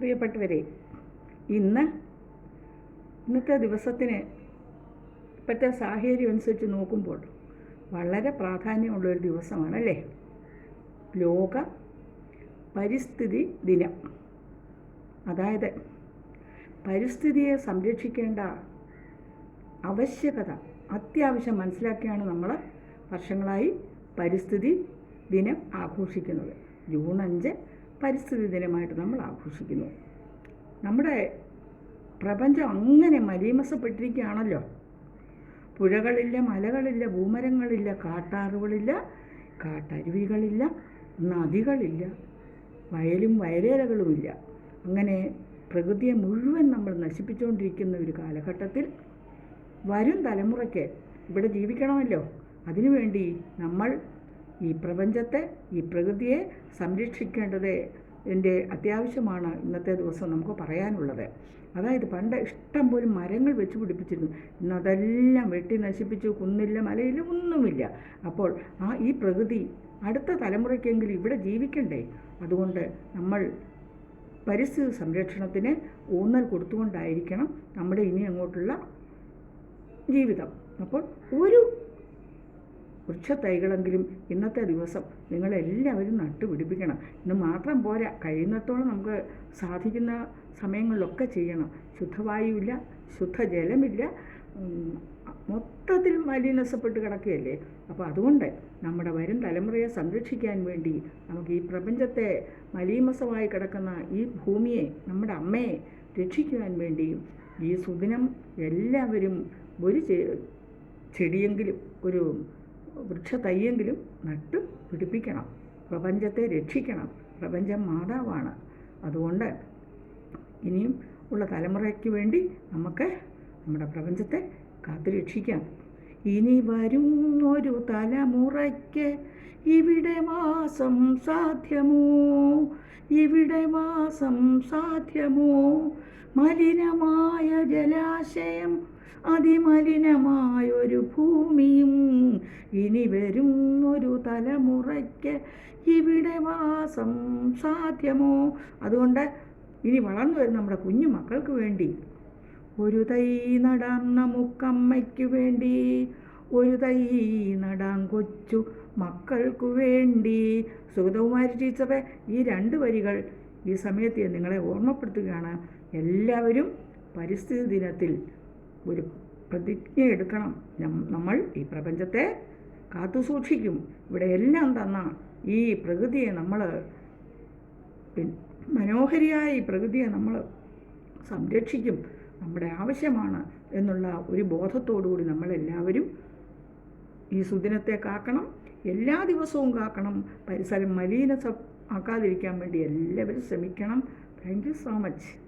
പ്രിയപ്പെട്ടവരെ ഇന്ന് ഇന്നത്തെ ദിവസത്തിന് ഇപ്പോഴത്തെ സാഹചര്യം അനുസരിച്ച് നോക്കുമ്പോൾ വളരെ പ്രാധാന്യമുള്ളൊരു ദിവസമാണല്ലേ ലോക പരിസ്ഥിതി ദിനം. അതായത് പരിസ്ഥിതിയെ സംരക്ഷിക്കേണ്ട ആവശ്യകത അത്യാവശ്യം മനസ്സിലാക്കിയാണ് നമ്മൾ വർഷങ്ങളായി പരിസ്ഥിതി ദിനം ആഘോഷിക്കുന്നത്. ജൂൺ അഞ്ച് പരിസ്ഥിതി ദിനമായിട്ട് നമ്മൾ ആഘോഷിക്കുന്നു. നമ്മുടെ പ്രപഞ്ചം അങ്ങനെ മലീമസപ്പെട്ടിരിക്കുകയാണല്ലോ. പുഴകളില്ല മലകളില്ല ഭൂമരങ്ങളില്ല കാട്ടാറുകളില്ല കാട്ടരുവികളില്ല നദികളില്ല വയലും വയലേലകളുമില്ല. അങ്ങനെ പ്രകൃതിയെ മുഴുവൻ നമ്മൾ നശിപ്പിച്ചുകൊണ്ടിരിക്കുന്ന ഒരു കാലഘട്ടത്തിൽ വരും തലമുറയ്ക്ക് ഇവിടെ ജീവിക്കണമല്ലോ. അതിനുവേണ്ടി നമ്മൾ ഈ പ്രപഞ്ചത്തെ ഈ പ്രകൃതിയെ സംരക്ഷിക്കേണ്ടത് എന്റെ അത്യാവശ്യമാണ് ഇന്നത്തെ ദിവസം നമുക്ക് പറയാനുള്ളത്. അതായത് പണ്ട് ഇഷ്ടം പോലെ മരങ്ങൾ വെച്ച് പിടിപ്പിച്ചിരുന്നു. ഇന്ന് അതെല്ലാം വെട്ടി നശിപ്പിച്ചു കുന്നില്ല മലയില്ല ഒന്നുമില്ല. അപ്പോൾ ആ ഈ പ്രകൃതി അടുത്ത തലമുറയ്ക്കെങ്കിലും ഇവിടെ ജീവിക്കണ്ടേ? അതുകൊണ്ട് നമ്മൾ പരിസ്ഥിതി സംരക്ഷണത്തിന് ഊന്നൽ കൊടുത്തുകൊണ്ടായിരിക്കണം നമ്മുടെ ഇനി അങ്ങോട്ടുള്ള ജീവിതം. അപ്പോൾ ഒരു വൃക്ഷത്തൈകളെങ്കിലും ഇന്നത്തെ ദിവസം നിങ്ങളെല്ലാവരും നട്ടുപിടിപ്പിക്കണം. ഇന്ന് മാത്രം പോരാ കഴിയുന്നിടത്തോളം നമുക്ക് സാധിക്കുന്ന സമയങ്ങളിലൊക്കെ ചെയ്യണം. ശുദ്ധവായുവില്ല ശുദ്ധജലമില്ല മൊത്തത്തിൽ മലിനസപ്പെട്ട് കിടക്കുകയല്ലേ? അപ്പോൾ അതുകൊണ്ട് നമ്മുടെ വരും തലമുറയെ സംരക്ഷിക്കാൻ വേണ്ടി നമുക്ക് ഈ പ്രപഞ്ചത്തെ മലീമസമായി കിടക്കുന്ന ഈ ഭൂമിയെ നമ്മുടെ അമ്മയെ രക്ഷിക്കുവാൻ വേണ്ടിയും ഈ സുദിനം എല്ലാവരും ഒരു ചെടിയെങ്കിലും ഒരു വൃക്ഷത്തൈയെങ്കിലും നട്ട് പിടിപ്പിക്കണം. പ്രപഞ്ചത്തെ രക്ഷിക്കണം. പ്രപഞ്ചം മാതാവാണ്. അതുകൊണ്ട് ഇനിയും ഉള്ള തലമുറയ്ക്ക് വേണ്ടി നമുക്ക് നമ്മുടെ പ്രപഞ്ചത്തെ കാത്തുരക്ഷിക്കാം ഇനി വരും വരുന്നൊരു തലമുറയ്ക്ക് ഇവിടെ വാസം സാധ്യമോ? ഇവിടെ വാസം സാധ്യമോ? മലിനമായ ജലാശയം അതിമലിനമായൊരു ഭൂമിയും ഇനി വരും വരുന്നൊരു തലമുറയ്ക്ക് ഇവിടെ വാസം സാധ്യമോ? അതുകൊണ്ട് ഇനി വളർന്നു വരും നമ്മുടെ കുഞ്ഞു മക്കൾക്ക് വേണ്ടി ഒരു തൈ നടാം നമുക്കമ്മയ്ക്ക് വേണ്ടി ഒരു തൈ നടാം കൊച്ചു മക്കൾക്കു വേണ്ടി. സുഗതകുമാരി ടീച്ചറെ ഈ രണ്ട് വരികൾ ഈ സമയത്ത് നിങ്ങളെ ഓർമ്മപ്പെടുത്തുകയാണ്. എല്ലാവരും പരിസ്ഥിതി ദിനത്തിൽ ഒരു പ്രതിജ്ഞ എടുക്കണം. നമ്മൾ ഈ പ്രപഞ്ചത്തെ കാത്തു സൂക്ഷിക്കും. ഇവിടെ എല്ലാം തന്ന ഈ പ്രകൃതിയെ നമ്മൾ മനോഹരിയായ ഈ പ്രകൃതിയെ നമ്മൾ സംരക്ഷിക്കും. നമ്മുടെ ആവശ്യമാണ് എന്നുള്ള ഒരു ബോധത്തോടുകൂടി നമ്മളെല്ലാവരും ഈ സുദിനത്തെ കാക്കണം. എല്ലാ ദിവസവും കാക്കണം. പരിസരം മലിന ആക്കാതിരിക്കാൻ വേണ്ടി എല്ലാവരും ശ്രമിക്കണം. Thank you so much